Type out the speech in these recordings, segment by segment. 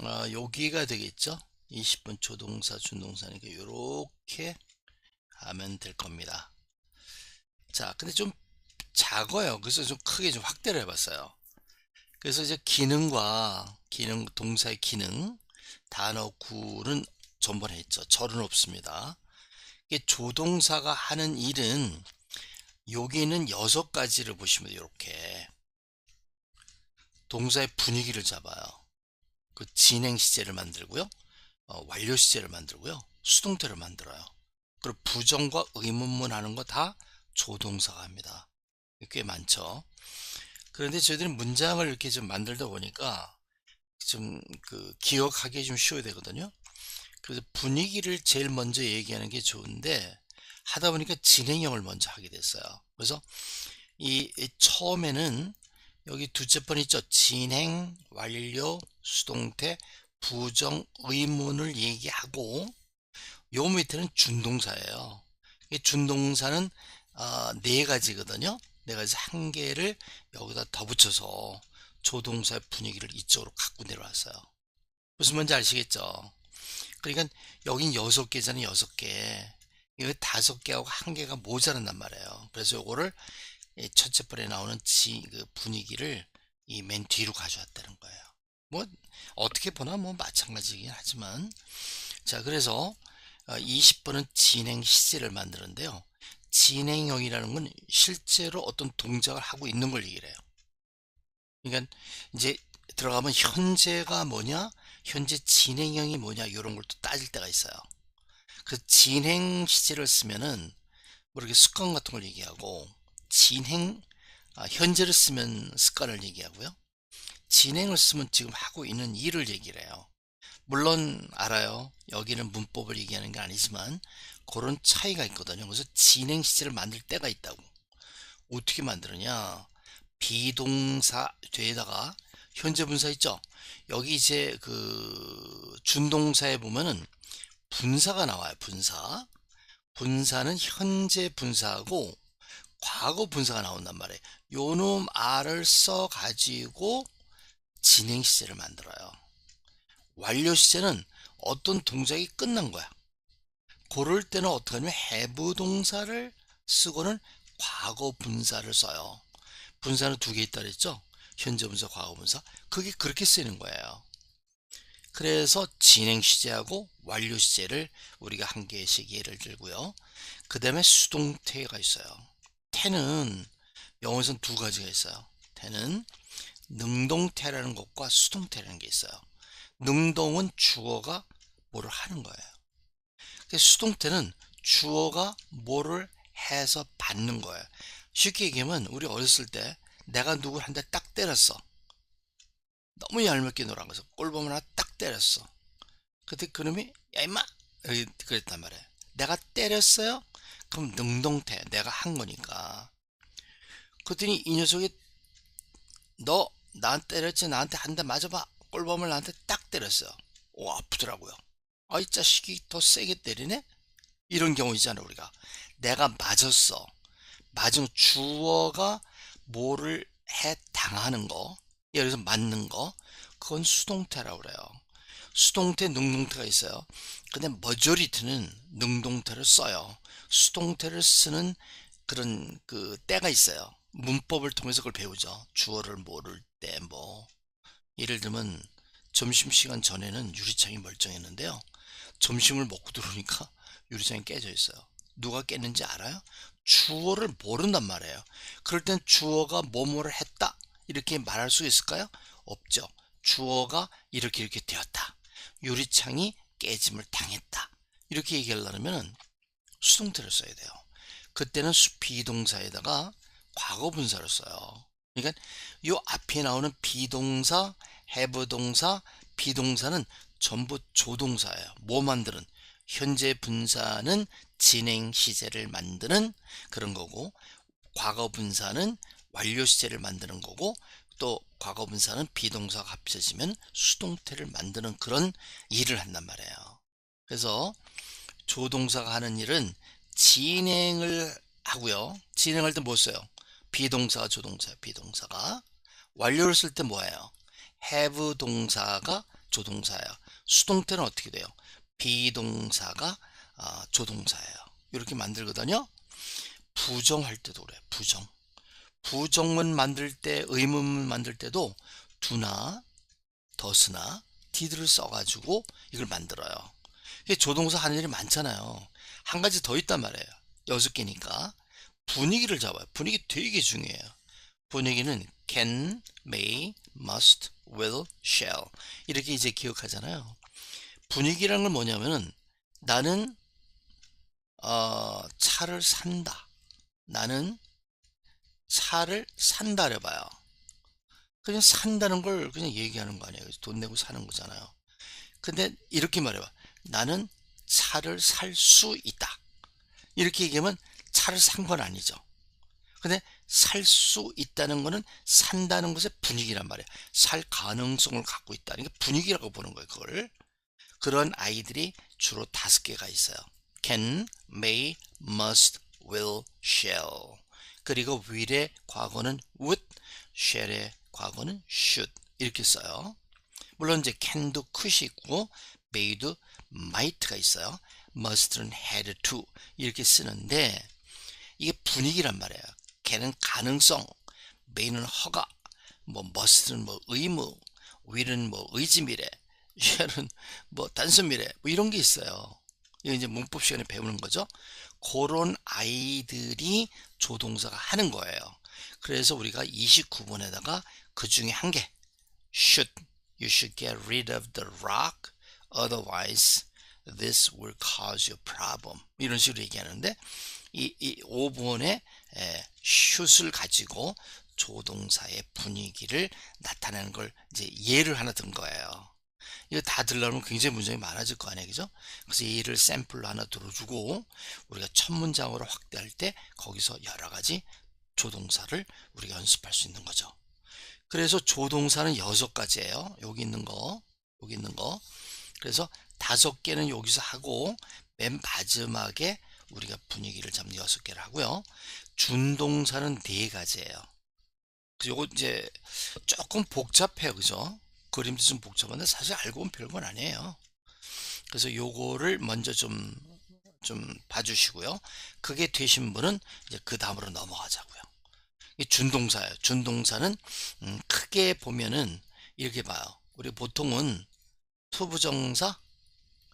어, 여기가 되겠죠? 20분 조동사 준동사니까 이렇게 하면 될 겁니다. 자 근데 좀 작아요. 그래서 좀 크게 좀 확대를 해봤어요. 그래서 이제 기능과 기능 동사의 기능 단어 구는 전번에 했죠. 절은 없습니다. 이게 조동사가 하는 일은 여기는 여섯 가지를 보시면 이렇게 동사의 분위기를 잡아요. 그 진행 시제를 만들고요. 어, 완료 시제를 만들고요. 수동태를 만들어요. 그리고 부정과 의문문 하는 거 다 조동사가 합니다. 꽤 많죠. 그런데 저희들은 문장을 이렇게 좀 만들다 보니까 좀 그 기억하기 좀 쉬워야 되거든요. 그래서 분위기를 제일 먼저 얘기하는 게 좋은데 하다 보니까 진행형을 먼저 하게 됐어요. 그래서 이, 이 처음에는 여기 두째 번 있죠. 진행, 완료, 수동태, 부정, 의문을 얘기하고 요 밑에는 준동사예요. 이 준동사는 어, 네 가지거든요. 네 가지 한 개를 여기다 더 붙여서 조동사의 분위기를 이쪽으로 갖고 내려왔어요. 무슨 말인지 아시겠죠? 그러니까 여긴 여섯 개잖아요. 여섯 개. 이거 다섯 개하고 한 개가 모자란단 말이에요. 그래서 요거를 첫째 번에 나오는 지, 그 분위기를 이 맨 뒤로 가져왔다는 거예요. 뭐 어떻게 보나 뭐 마찬가지긴 하지만 자 그래서 20번은 어, 진행 시제를 만드는데요. 진행형이라는 건 실제로 어떤 동작을 하고 있는 걸 얘기를 해요. 그러니까 이제 들어가면 현재가 뭐냐, 현재 진행형이 뭐냐 이런 걸 또 따질 때가 있어요. 그 진행 시제를 쓰면은 뭐 이렇게 습관 같은 걸 얘기하고 진행 아, 현재를 쓰면 습관을 얘기하고요. 진행을 쓰면 지금 하고 있는 일을 얘기를 해요. 물론 알아요. 여기는 문법을 얘기하는 게 아니지만 그런 차이가 있거든요. 그래서 진행 시제를 만들 때가 있다고. 어떻게 만드느냐? 비동사 뒤에다가 현재 분사 있죠? 여기 이제 그 준동사에 보면은 분사가 나와요. 분사. 분사는 현재 분사하고 과거 분사가 나온단 말이에요. 요놈 R을 써 가지고 진행 시제를 만들어요. 완료 시제는 어떤 동작이 끝난 거야. 그럴 때는 어떻게 하냐면 have 동사를 쓰고는 과거 분사를 써요. 분사는 두 개 있다 그랬죠? 현재 분사, 과거 분사. 그게 그렇게 쓰이는 거예요. 그래서 진행 시제하고 완료 시제를 우리가 한 개씩 예를 들고요. 그 다음에 수동태가 있어요. 태는 영어에서는 두 가지가 있어요. 태는 능동태라는 것과 수동태라는 게 있어요. 능동은 주어가 뭐를 하는 거예요. 수동태는 주어가 뭐를 해서 받는 거예요. 쉽게 얘기하면 우리 어렸을 때 내가 누구를 한대 딱 때렸어. 너무 얄밉게 놀아. 그래서 꼴보면 하나 딱 때렸어. 그때 그놈이 야 임마 그랬단 말이에요. 내가 때렸어요? 그럼 능동태 내가 한 거니까. 그랬더니 이 녀석이 너 나한테 때렸지 나한테 한 대 맞아봐. 꼴범을 나한테 딱 때렸어요 오 아프더라고요. 아이 자식이 더 세게 때리네? 이런 경우 있잖아 우리가. 내가 맞았어. 맞은 주어가 뭐를 해 당하는 거 예를 들어서 맞는 거 그건 수동태라고 그래요. 수동태 능동태가 있어요. 근데 머저리티는 능동태를 써요 수동태를 쓰는 그런 그 때가 있어요. 문법을 통해서 그걸 배우죠. 주어를 모를 때 뭐 예를 들면 점심시간 전에는 유리창이 멀쩡했는데요. 점심을 먹고 들어오니까 유리창이 깨져 있어요. 누가 깼는지 알아요? 주어를 모른단 말이에요. 그럴 땐 주어가 뭐뭐를 했다 이렇게 말할 수 있을까요? 없죠. 주어가 이렇게 이렇게 되었다. 유리창이 깨짐을 당했다. 이렇게 얘기하려면 수동태를 써야 돼요. 그때는 비동사에다가 과거 분사를 써요. 그러니까 이 앞에 나오는 비동사, have 동사, 비동사는 전부 조동사예요. 뭐 만드는? 현재 분사는 진행 시제를 만드는 그런 거고 과거 분사는 완료 시제를 만드는 거고 또 과거 분사는 비동사가 합쳐지면 수동태를 만드는 그런 일을 한단 말이에요. 그래서 조동사가 하는 일은 진행을 하고요. 진행할 때 뭐 써요? 비동사가 조동사, 비동사가. 완료를 쓸 때 뭐예요? have 동사가 조동사예요. 수동 태는 어떻게 돼요? 비동사가 아, 조동사예요. 이렇게 만들거든요. 부정할 때도 그래. 부정. 부정문 만들 때, 의문문 만들 때도 두나, 더스나, 디드를 써가지고 이걸 만들어요. 조동사 하는 일이 많잖아요. 한 가지 더 있단 말이에요. 여섯 개니까. 분위기를 잡아요. 분위기 되게 중요해요. 분위기는 can, may, must, will, shall 이렇게 이제 기억하잖아요. 분위기라는 건 뭐냐면은 나는 어, 차를 산다. 나는 차를 산다 해봐요. 그냥 산다는 걸 그냥 얘기하는 거 아니에요. 돈 내고 사는 거잖아요. 근데 이렇게 말해봐. 나는 차를 살 수 있다. 이렇게 얘기하면 차를 산 건 아니죠. 근데 살 수 있다는 거는 산다는 것의 분위기란 말이에요. 살 가능성을 갖고 있다는 게 분위기라고 보는 거예요. 그걸. 그런 아이들이 주로 다섯 개가 있어요. can, may, must, will, shall. 그리고 will의 과거는 would, shall의 과거는 should. 이렇게 써요. 물론 이제 can도 could이 있고 may도 might가 있어요. must는 had to 이렇게 쓰는데 이게 분위기란 말이에요. 걔는 가능성, may는 허가, 뭐 must는 뭐 의무, will은 뭐 의지 미래, shall은 뭐 단순 미래 뭐 이런 게 있어요. 이거 이제 문법 시간에 배우는 거죠. 그런 아이들이 조동사가 하는 거예요. 그래서 우리가 29번에다가 그 중에 한 개 should you should get rid of the rock otherwise this will cause you problem 이런 식으로 얘기하는데 이, 이 5번에 에, should을 가지고 조동사의 분위기를 나타내는 걸 이제 예를 하나 든 거예요. 이거 다 들려면 굉장히 문장이 많아질 거 아니에요. 그죠? 그래서 예를 샘플로 하나 들어주고 우리가 첫 문장으로 확대할 때 거기서 여러 가지 조동사를 우리가 연습할 수 있는 거죠. 그래서 조동사는 여섯 가지예요. 여기 있는 거, 여기 있는 거. 그래서 다섯 개는 여기서 하고 맨 마지막에 우리가 분위기를 잡는 여섯 개를 하고요. 준동사는 네 가지예요. 요거 이제 조금 복잡해요. 그죠? 그림도 좀 복잡한데 사실 알고 보면 별건 아니에요. 그래서 요거를 먼저 좀, 좀 봐주시고요. 그게 되신 분은 이제 그 다음으로 넘어가자고요. 이 준동사예요. 준동사는 음, 크게 보면은 이렇게 봐요. 우리 보통은 투부정사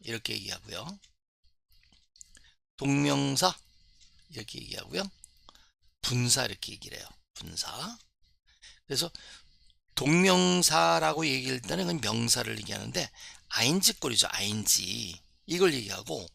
이렇게 얘기하고요. 동명사 이렇게 얘기하고요. 분사 이렇게 얘기를 해요. 분사. 그래서 동명사라고 얘기할 때는 그건 명사를 얘기하는데 아인지 꼴이죠. 아인지. 이걸 얘기하고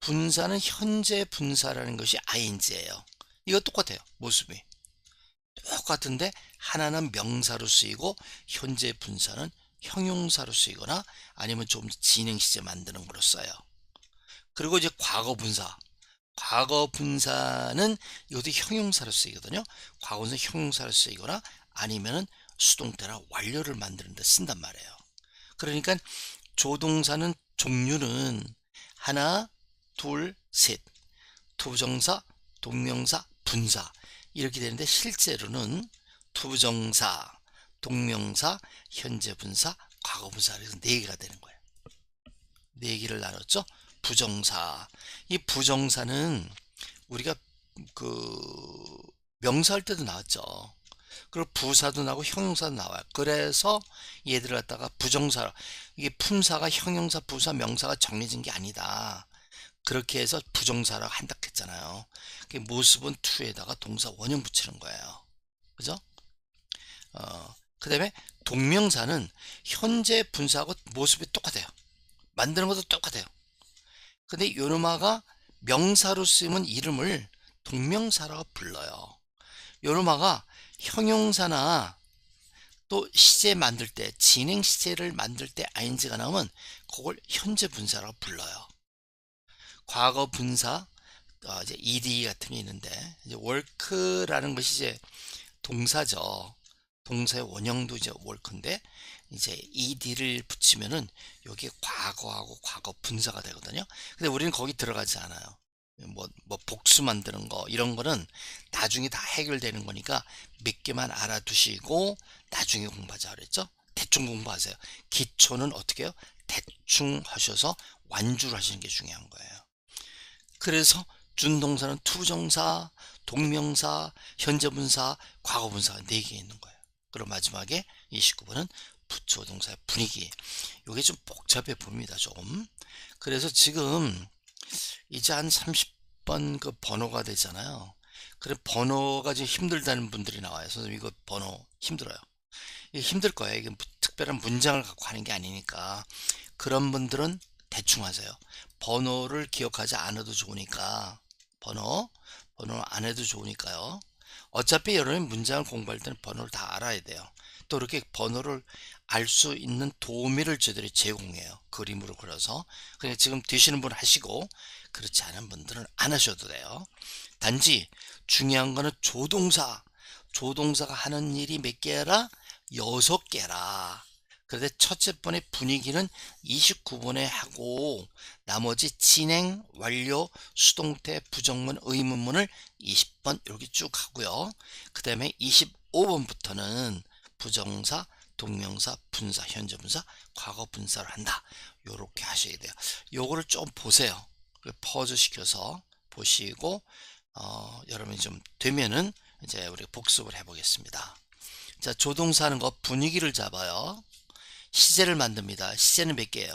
분사는 현재 분사라는 것이 아인지예요. 이거 똑같아요. 모습이. 똑같은데 하나는 명사로 쓰이고 현재 분사는 형용사로 쓰이거나 아니면 좀 진행 시제 만드는 거로 써요. 그리고 이제 과거 분사. 과거 분사는 이것도 형용사로 쓰이거든요. 과거 분사 형용사로 쓰이거나 아니면은 수동태나 완료를 만드는 데 쓴단 말이에요. 그러니까 조동사는 종류는 하나, 둘, 셋. 투부정사, 동명사, 분사 이렇게 되는데 실제로는 투부정사, 동명사, 현재 분사, 과거 분사 그래서 네 개가 되는 거예요. 네 개를 나눴죠. 부정사. 이 부정사는 우리가 그 명사할 때도 나왔죠. 그리고 부사도 나고 형용사도 나와요. 그래서 얘들을 갖다가 부정사 이게 품사가 형용사, 부사, 명사가 정해진 게 아니다. 그렇게 해서 부정사라고 한다 했잖아요. 모습은 투에다가 동사 원형 붙이는 거예요. 그죠? 어, 그 다음에 동명사는 현재 분사하고 모습이 똑같아요. 만드는 것도 똑같아요. 근데 요놈아가 명사로 쓰면 이름을 동명사라고 불러요. 요놈아가 형용사나 또 시제 만들 때 진행 시제를 만들 때 ing가 나오면 그걸 현재 분사라고 불러요. 과거 분사 어, 이제 ed 같은 게 있는데 이제 work라는 것이 이제 동사죠. 동사의 원형도 이제 work인데 이제 ed를 붙이면은 여기에 과거하고 과거 분사가 되거든요. 근데 우리는 거기 들어가지 않아요. 뭐, 뭐 복수 만드는 거 이런 거는 나중에 다 해결되는 거니까 몇 개만 알아두시고 나중에 공부하자 그랬죠. 대충 공부하세요. 기초는 어떻게 해요? 대충 하셔서 완주를 하시는 게 중요한 거예요. 그래서 준동사는 투정사, 동명사, 현재분사, 과거분사가 4개 있는 거예요. 그리고 마지막에 29번은 부초동사의 분위기. 이게 좀 복잡해 보입니다. 좀. 그래서 지금 이제 한 30번 그 번호가 되잖아요. 그래 번호가 좀 힘들다는 분들이 나와요. 선생님 이거 번호 힘들어요. 이게 힘들 거예요. 이게 특별한 문장을 갖고 하는 게 아니니까 그런 분들은 대충 하세요. 번호를 기억하지 않아도 좋으니까 번호 번호 안 해도 좋으니까요. 어차피 여러분이 문장을 공부할 때는 번호를 다 알아야 돼요. 또 이렇게 번호를 알 수 있는 도우미를 저들이 제공해요. 그림으로 그려서. 그냥 지금 되시는 분 하시고 그렇지 않은 분들은 안 하셔도 돼요. 단지 중요한 거는 조동사. 조동사가 하는 일이 몇 개라? 여섯 개라. 그런데 첫째 번의 분위기는 29번에 하고 나머지 진행, 완료, 수동태, 부정문, 의문문을 20번 이렇게 쭉 하고요. 그 다음에 25번부터는 부정사, 동명사, 분사, 현재 분사, 과거 분사를 한다. 요렇게 하셔야 돼요. 요거를 좀 보세요. 퍼즈 시켜서 보시고 어, 여러분이 좀 되면은 이제 우리 복습을 해보겠습니다. 자, 조동사 하는 거 분위기를 잡아요. 시제를 만듭니다. 시제는 몇 개예요?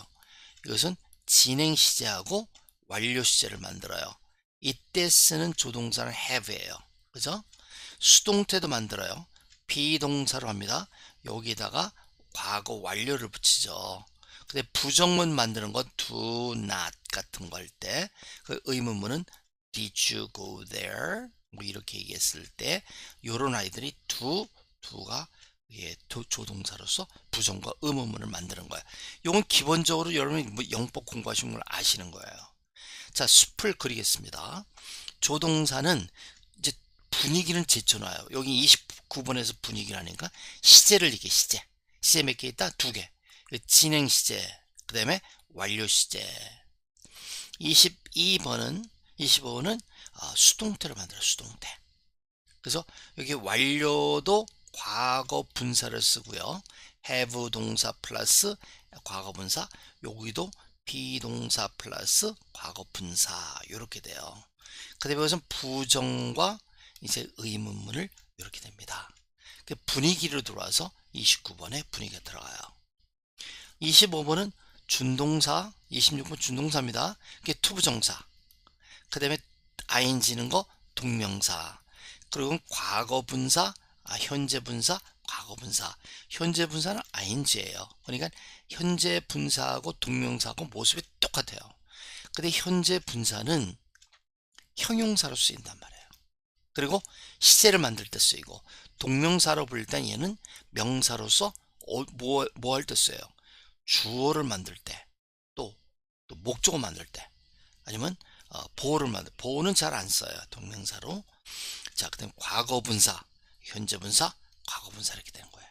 이것은 진행 시제하고 완료 시제를 만들어요. 이때 쓰는 조동사는 have예요. 그죠? 수동태도 만들어요. 비동사로 합니다. 여기다가 과거 완료를 붙이죠. 근데 부정문 만드는 건 do not 같은 거 할 때 그 의문문은 did you go there? 뭐 이렇게 얘기했을 때 요런 아이들이 do, do가 예, 조동사로서 부정과 의문문을 만드는 거예요. 이건 기본적으로 여러분이 뭐 영법 공부하신 걸 아시는 거예요. 자, 숲을 그리겠습니다. 조동사는 이제 분위기는 제쳐놔요. 여기 29번에서 분위기라니까 시제를 이게 시제. 시제 몇 개 있다? 두 개. 그 진행 시제. 그 다음에 완료 시제. 22번은 25번은 아, 수동태를 만들어 수동태. 그래서 여기 완료도 과거 분사를 쓰고요. have 동사 플러스 과거 분사 여기도 비동사 플러스 과거 분사 이렇게 돼요. 그 다음에 이것은 부정과 이제 의문문을 이렇게 됩니다. 그 분위기로 들어와서 29번에 분위기가 들어가요. 25번은 준동사, 26번 준동사입니다. 그게 투부정사. 그 다음에 ing는 거 동명사. 그리고 과거 분사, 아, 현재 분사, 과거 분사. 현재 분사는 ing예요. 그러니까 현재 분사하고 동명사하고 모습이 똑같아요. 근데 현재 분사는 형용사로 쓰인단 말이에요. 그리고 시제를 만들 때 쓰이고 동명사로 부를 때 얘는 명사로서 어, 뭐, 뭐 할 때 써요? 주어를 만들 때, 또, 또 목적어 만들 때, 아니면 어, 보호를 만들 보호는 잘 안 써요. 동명사로. 자, 그다음 과거 분사, 현재 분사, 과거 분사 이렇게 되는 거예요.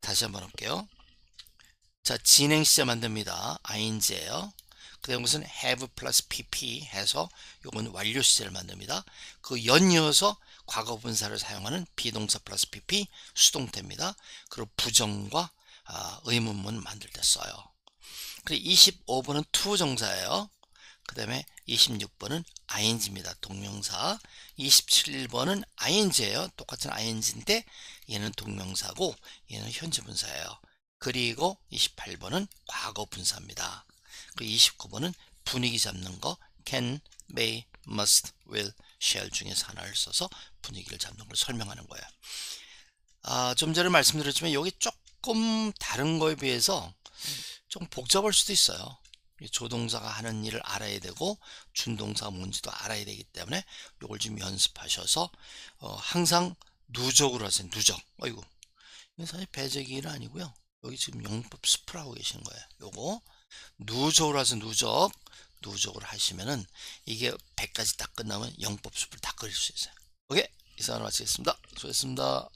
다시 한번 할게요. 자, 진행 시제 만듭니다. ing예요. 그 다음 것은 have 플러스 pp 해서 요건 완료 시제를 만듭니다. 그 연이어서 과거 분사를 사용하는 비동사 플러스 pp 수동태입니다. 그리고 부정과 아, 의문문 만들 때 써요. 그리고 25번은 투정사예요. 그 다음에 26번은 ing입니다. 동명사. 27번은 ing예요. 똑같은 ing인데 얘는 동명사고 얘는 현재 분사예요. 그리고 28번은 과거 분사입니다. 그리고 29번은 분위기 잡는 거 can, may, must, will, shall 중에서 하나를 써서 분위기를 잡는 걸 설명하는 거예요. 아, 좀 전에 말씀드렸지만 여기 조금 다른 거에 비해서 좀 복잡할 수도 있어요. 조동사가 하는 일을 알아야 되고 준동사가 뭔지도 알아야 되기 때문에 이걸 좀 연습하셔서 어, 항상 누적으로 하세요. 누적. 어이구. 이건 사실 배제기는 아니고요. 여기 지금 영법 스프를 하고 계시는 거예요. 요거 누적으로 하세요. 누적. 누적으로 하시면은 이게 100까지 딱 끝나면 영법 숲을 다 그릴 수 있어요. 오케이. 이상으로 마치겠습니다. 수고했습니다.